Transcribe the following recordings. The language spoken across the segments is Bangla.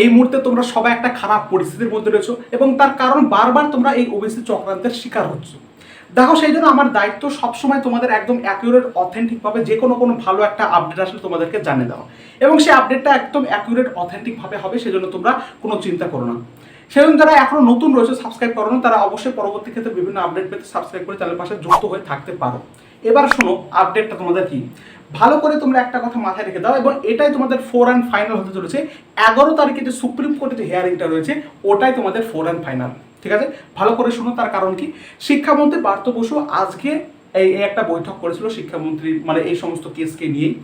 এই মুহূর্তে তোমরা সবাই একটা খারাপ পরিস্থিতির মধ্যে রয়েছো এবং তার কারণ বারবার তোমরা এই ওবিসি চক্রান্তের শিকার হচ্ছ। দেখো, সেই জন্য আমার দায়িত্ব সবসময় তোমাদের একদম অ্যাকিউরেট অথেন্টিকভাবে যে কোনো কোনো ভালো একটা আপডেট আসলে তোমাদেরকে জানিয়ে দেওয়া। এবং সেই আপডেটটা একদম অ্যাকিউরেট অথেন্টিকভাবে হবে, সেজন্য তোমরা কোনো চিন্তা করো না। সেজন্য যারা এখনও নতুন রয়েছে সাবস্ক্রাইব করো তারা অবশ্যই পরবর্তী ক্ষেত্রে বিভিন্ন আপডেট পেতে সাবস্ক্রাইব করে চ্যানেল পাশে যুক্ত হয়ে থাকতে পারো। এবার শোনো আপডেটটা তোমাদের কি? ভালো করে তোমরা একটা কথা মাথায় রেখে দাও, এবং এটাই তোমাদের ফোর অ্যান্ড ফাইনাল হতে চলেছে। এগারো তারিখে যে সুপ্রিম কোর্টে যে হিয়ারিংটা রয়েছে, ওটাই তোমাদের ফোর অ্যান্ড ফাইনাল ঠিক আছে? ভালো করে শুনো, তার কারণ কি? শিক্ষামন্ত্রী পার্থ বসু আজকে এই একটা বৈঠক করেছিল শিক্ষামন্ত্রী মানে এই সমস্ত কেসকে নিয়েই।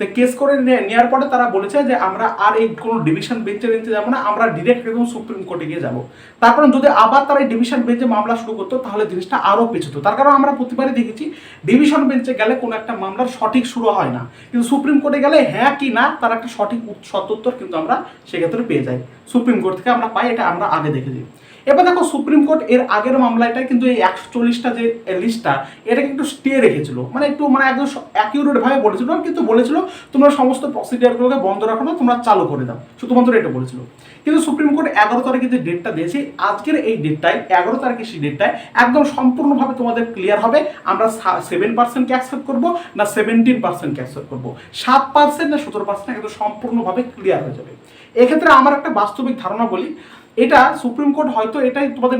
তো কেস করে নেওয়ার পরে তারা বলেছে যে আমরা আর এই কোনো ডিভিশন বেঞ্চে বেঞ্চে যাব না, আমরা ডিরেক্ট একদম সুপ্রিম কোর্টে গিয়ে যাব। তার কারণ যদি আবার তারা এই ডিভিশন বেঞ্চে মামলা শুরু করতো, তাহলে জিনিসটা আরও পেছতো। তার কারণ আমরা প্রতিবারই দেখেছি ডিভিশন বেঞ্চে গেলে কোনো একটা মামলার সঠিক শুরু হয় না। কিন্তু সুপ্রিম কোর্টে গেলে হ্যাঁ কি না, তার একটা সঠিক সত্যুত্তর কিন্তু আমরা সেক্ষেত্রে পেয়ে যাই। সুপ্রিম কোর্ট থেকে আমরা পাই, এটা আমরা আগে দেখেছি। এবার দেখো সুপ্রিম কোর্ট এর আগের মামলাটায় কিন্তু এই একশো চল্লিশটা যে লিস্টটা, এটাকে একটু স্টে রেখেছিল। মানে একটু মানে একদম অ্যাকিউরেট ভাবে বলেছিল। কিন্তু বলেছিল, তোমরা সমস্ত প্রসিডিয়ারগুলোকে বন্ধ রাখো না, তোমরা চালু করে দাও। শুধুমাত্র এটা বলেছিল। কিন্তু সুপ্রিম কোর্ট এগারো তারিখে যে ডেটটা দিয়েছে, আজকের এই ডেটটায় এগারো তারিখে সেই ডেটটায় একদম সম্পূর্ণভাবে তোমাদের ক্লিয়ার হবে, আমরা সেভেন পার্সেন্টকে অ্যাকসেপ্ট করব না সেভেন্টিন পার্সেন্টকে অ্যাকসেপ্ট করব। সাত পার্সেন্ট না সতেরো পার্সেন্ট একদম সম্পূর্ণভাবে ক্লিয়ার হয়ে যাবে। এক্ষেত্রে আমার একটা বাস্তবিক ধারণা বলি এটা সুপ্রিম কোর্ট হয়তো এটাই তোমাদের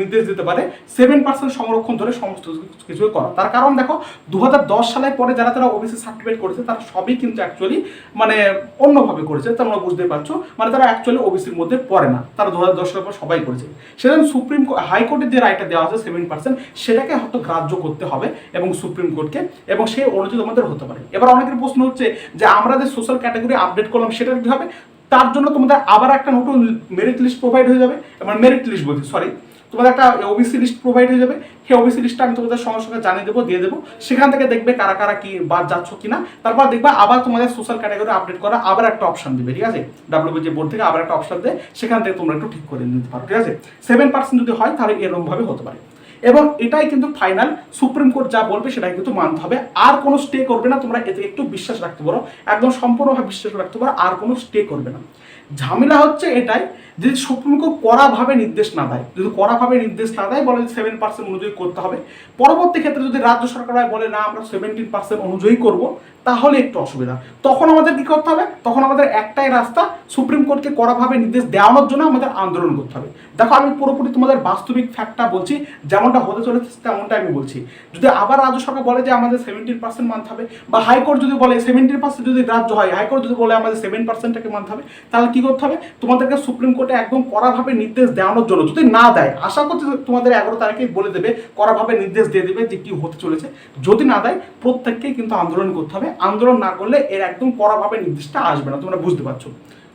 নির্দেশ দিতে পারে। সেভেন পার্সেন্ট সংরক্ষণ ধরে সমস্ত কিছু করা। তার কারণ দেখো দু সালে পরে যারা তারা ওবিসি সার্টিফিকেট করেছে, তারা সবই কিন্তু অ্যাকচুয়ালি মানে অন্যভাবে করেছে, তোমরা বুঝতে পারছ। মানে তারা অ্যাকচুয়ালি ওবিসির মধ্যে পড়ে না। তারা দু হাজার দশ সালের পর সবাই করেছে। সেজন্য সুপ্রিম হাইকোর্টের যে রায়টা দেওয়া আছে সেভেন পার্সেন্ট সেটাকে হয়তো গ্রাহ্য করতে হবে এবং সুপ্রিম কোর্টকে এবং সেই অনুযায়ী তোমাদের হতে পারে। এবার অনেকের প্রশ্ন হচ্ছে যে, আমরা যে সোশ্যাল ক্যাটাগরি আপডেট করলাম, সেটার কি হবে? তার জন্য তোমাদের আবার একটা নতুন মেরিট লিস্ট প্রোভাইড হয়ে যাবে। মানে মেরিট লিস্ট বলছি সরি তোমাদের একটা ওবিসি লিস্ট প্রোভাইড হয়ে যাবে। সেই ওবিসি লিস্টটা আমি তোমাদের সঙ্গে সঙ্গে জানিয়ে দেবো, দিয়ে দেবো। সেখান থেকে দেখবে কারা কারা কি বাদ যাচ্ছ কি না তারপর দেখবে আবার তোমাদের সোশ্যাল ক্যাটাগরি আপডেট করা আবার একটা অপশন দিবে, ঠিক আছে? ডাব্লিউবিজি বোর্ড থেকে আবার একটা অপশন দেয়। সেখান থেকে তোমরা একটু ঠিক করে নিতে পারো, ঠিক আছে? সেভেন পার্সেন্ট যদি হয়, তাহলে এরকমভাবে হতে পারে। এবং এটাই কিন্তু ফাইনাল সুপ্রিম কোর্ট যা বলবে সেটাই কিন্তু মানতে হবে। আর কোনো স্টে করবে না, তোমরা এতে একটু বিশ্বাস রাখতে পারো। একদম সম্পূর্ণভাবে বিশ্বাস রাখতে পারো, আর কোনো স্টে করবে না। ঝামেলা হচ্ছে এটাই যদি সুপ্রিম কোর্ট কড়াভাবে নির্দেশ না দেয়, যদি কড়াভাবে নির্দেশ না দেয়, বলে সেভেন পার্সেন্ট অনুযায়ী করতে হবে। পরবর্তী ক্ষেত্রে যদি রাজ্য সরকার বলে না, আমরা সেভেন্টিন পার্সেন্ট অনুযায়ী করব, তাহলে একটু অসুবিধা। তখন আমাদের কি করতে হবে? তখন আমাদের একটাই রাস্তা, সুপ্রিম কোর্টকে কড়াভাবে নির্দেশ দেওয়ানোর জন্য আমাদের আন্দোলন করতে হবে। দেখো, আমি পুরোপুরি তোমাদের বাস্তবিক ফ্যাক্টটা বলছি, যেমনটা হতে চলেছে তেমনটা আমি বলছি। যদি আবার রাজ্য সরকার বলে যে আমাদের সেভেন্টিন পার্সেন্ট মানতে হবে, বা হাইকোর্ট যদি বলে সেভেন্টিন পার্সেন্ট যদি রাজ্য হয় হাইকোর্ট যদি বলে আমাদের সেভেন পার্সেন্টটাকে মানতে হবে, তাহলে কি করতে হবে? তোমাদেরকে সুপ্রিম কোর্টে একদম কড়াভাবে নির্দেশ দেওয়ানোর জন্য, যদি না দেয়, আশা করছি তোমাদের এগারো তারিখে বলে দেবে, কড়াভাবে নির্দেশ দিয়ে দেবে যে কী হতে চলেছে। যদি না দেয়, প্রত্যেককেই কিন্তু আন্দোলন করতে হবে। আন্দোলন না করলে এর একদম কড়াভাবে নির্দেশটা আসবে না, তোমরা বুঝতে পারছ।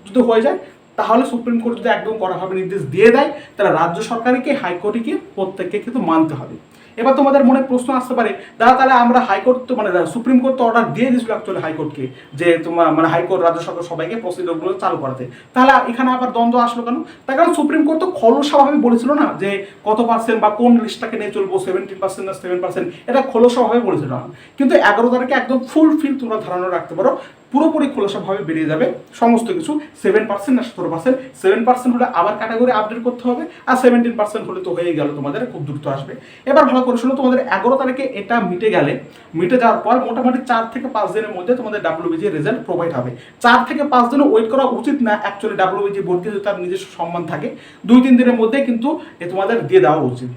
যদি হয়ে যায়, তাহলে সুপ্রিম কোর্ট যদি একদম কড়াভাবে নির্দেশ দিয়ে দেয়, তাহলে রাজ্য সরকারকে হাইকোর্টকে প্রত্যেককে কিন্তু মানতে হবে। এবার তোমাদের মনে প্রশ্ন আসতে পারে, দাদা তাহলে আমরা হাইকোর্ট তো মানে সুপ্রিম কোর্ট তো অর্ডার দিয়ে দিয়েছিল অ্যাকচুয়ালি হাইকোর্টকে যে তোমার মানে হাইকোর্ট, রাজ্য সরকার সবাইকে প্রসিডিওরগুলো চালু করাতে। তাহলে এখানে আবার দ্বন্দ্ব আসলো কেন? তার কারণ সুপ্রিম কোর্ট তো খোলসাভাবে বলেছিল না যে কত পার্সেন্ট বা কোন লিস্টটাকে নিয়ে চলবো সেভেন্টিন পার্সেন্ট না সেভেন পার্সেন্ট এটা খোলসাভাবে বলেছিল। না কিন্তু এগারো তারিখে একদম ফুল ফিল তোমরা ধারণা রাখতে পারো পুরোপুরি খোলসাভাবে বেরিয়ে যাবে। সমস্ত কিছু সেভেন পার্সেন্ট না সতেরো পার্সেন্ট সেভেন পার্সেন্ট হলে আবার ক্যাটাগরি আপডেট করতে হবে আর সেভেন্টিন পার্সেন্ট হলে তো হয়ে গেল, তোমাদের খুব দ্রুত আসবে। এবার ভালো করে শুনো, তোমাদের এগারো তারিখে এটা মিটে গেলে, মিটে যাওয়ার পর মোটামুটি চার থেকে পাঁচ দিনের মধ্যে তোমাদের ডাব্লিউবিজি রেজাল্ট প্রোভাইড হবে। চার থেকে পাঁচ দিনও ওয়েট করা উচিত না অ্যাকচুয়ালি ডাব্লিউবিজি বোর্ডকে যদি তার নিজস্ব সম্মান থাকে। দুই তিন দিনের মধ্যে কিন্তু তোমাদের দিয়ে দেওয়া উচিত।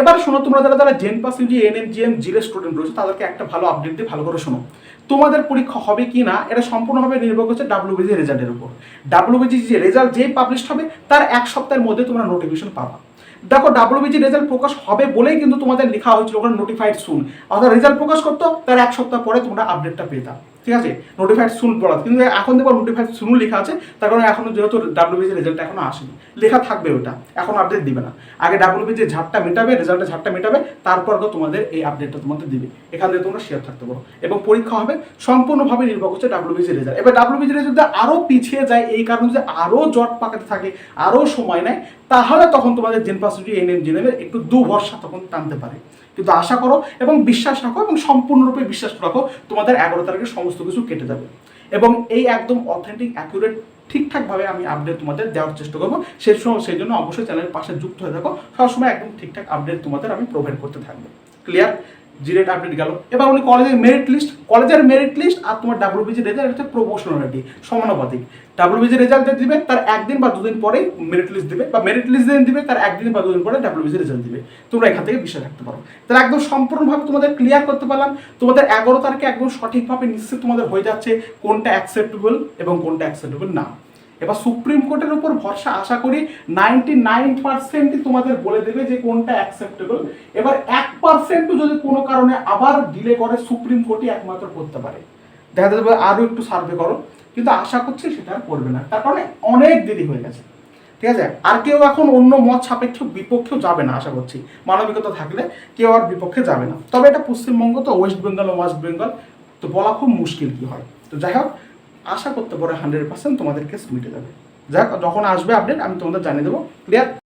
এবার শোনো, তোমরা যারা যারা gen pass UG NM GM জিরে স্টুডেন্ট রয়েছে, তাদেরকে একটা ভালো আপডেট দিয়ে ভালো করে শোনো। তোমাদের পরীক্ষা হবে কি না, এটা সম্পূর্ণভাবে নির্ভর করছে ডাব্লিউবিজি রেজাল্টের উপর। ডাব্লিউবিজি যে রেজাল্ট যেই পাবলিশ হবে, তার এক সপ্তাহের মধ্যে তোমরা নোটিফিকেশন পাবা। দেখো ডাব্লিউবিজি রেজাল্ট প্রকাশ হবে বলেই কিন্তু তোমাদের লেখা হয়েছিল, ওখানে নোটিফাইড সুন অর্থাৎ রেজাল্ট প্রকাশ করতো, তার এক সপ্তাহ পরে তোমরা আপডেটটা পেতাম ঠিক আছে? নোটিফাইড সুন পড়া কিন্তু এখন দেখো নোটিফাইড সুন লেখা আছে, তার কারণে এখনও যেহেতু ডাব্লিউবিজি রেজাল্ট এখনও আসেনি। লেখা থাকবে ওটা, এখন আপডেট দিবে না। আগে ডাব্লিউবিজি ঝাড়টা মেটাবে রেজাল্টের ঝাড়টা মেটাবে, তারপর তো তোমাদের এই আপডেটটা তোমাদের দিবে। এখান থেকে তোমরা শেয়ার থাকতে পারো। এবং পরীক্ষা হবে, সম্পূর্ণভাবে নির্ভর করছে ডাব্লিউবিজি রেজাল্ট এবার ডাব্লিউবিজি রেজাল্ট যদি আরও পিছিয়ে যায়, এই কারণে যে আরও জট পাকাতে থাকে আরও সময় নেয়, তাহলে তখন তোমাদের জেন পাসিটি এন এম জেনেমের একটু দু ভরসা তখন টানতে পারে। কিন্তু আশা করো এবং বিশ্বাস রাখো এবং সম্পূর্ণরূপে বিশ্বাস রাখো, তোমাদের এগারো তারিখে সমস্ত কিছু কেটে যাবে। এবং এই একদম অথেন্টিক অ্যাকুরেট ঠিকঠাকভাবে আমি আপডেট তোমাদের দেওয়ার চেষ্টা করব। সেই সময়, সেই জন্য অবশ্যই চ্যানেলের পাশে যুক্ত হয়ে থাকো। সবসময় একদম ঠিকঠাক আপডেট তোমাদের আমি প্রোভাইড করতে থাকব। ক্লিয়ার জিরেট আপডেট গেল। এবার উনি কলেজের মেরিট লিস্ট কলেজের মেরিট লিস্ট আর তোমার ডাব্লিউবিজি রেজাল্ট হচ্ছে প্রপোর্শনালিটি সমানুপাতিক। ডাব্লিউবিজি রেজাল্ট দিবে, তার একদিন বা দুদিন পরেই মেরিট লিস্ট দিবে, বা মেরিট লিস্ট দিন দিবে, তার একদিন বা দুদিন পরে ডাব্লিউবিজি রেজাল্ট দিবে। তোমরা এখান থেকে বিষয় রাখতে পারো। তাহলে একদম সম্পূর্ণভাবে তোমাদের ক্লিয়ার করতে পারলাম। তোমাদের এগারো তারিখে একদম সঠিকভাবে নিশ্চিত তোমাদের হয়ে যাচ্ছে কোনটা অ্যাকসেপ্টেবল এবং কোনটা অ্যাকসেপ্টেবল না। এবার সুপ্রিম কোর্টের উপর ভরসা আশা করি নাইনটি নাইন পার্সেন্টই তোমাদের বলে দেবে যে কোনটা অ্যাকসেপ্টেবল এবার এক পার্সেন্টও যদি কোনো কারণে আবার ডিলে করে, সুপ্রিম কোর্টই একমাত্র করতে পারে। দেখা যাবে আরও একটু সার্ভে করো। কিন্তু আশা করছি সেটা আর করবে না। তার কারণে অনেক দেরি হয়ে গেছে। ঠিক আছে? আর কেউ এখন অন্য মত সাপেক্ষ বিপক্ষেও যাবে না, আশা করছি। মানবিকতা থাকলে কেউ আর বিপক্ষে যাবে না। তবে এটা পশ্চিমবঙ্গ তো ওয়েস্ট বেঙ্গল ওয়েস্ট বেঙ্গল তো বলা খুব মুশকিল কি হয়। তো যাই হোক আশা করতে পারো হান্ড্রেড পার্সেন্ট তোমাদের কেস মিটে যাবে। যাক, যখন আসবে আপডেট আমি তোমাদের জানিয়ে দেবো। ক্লিয়ার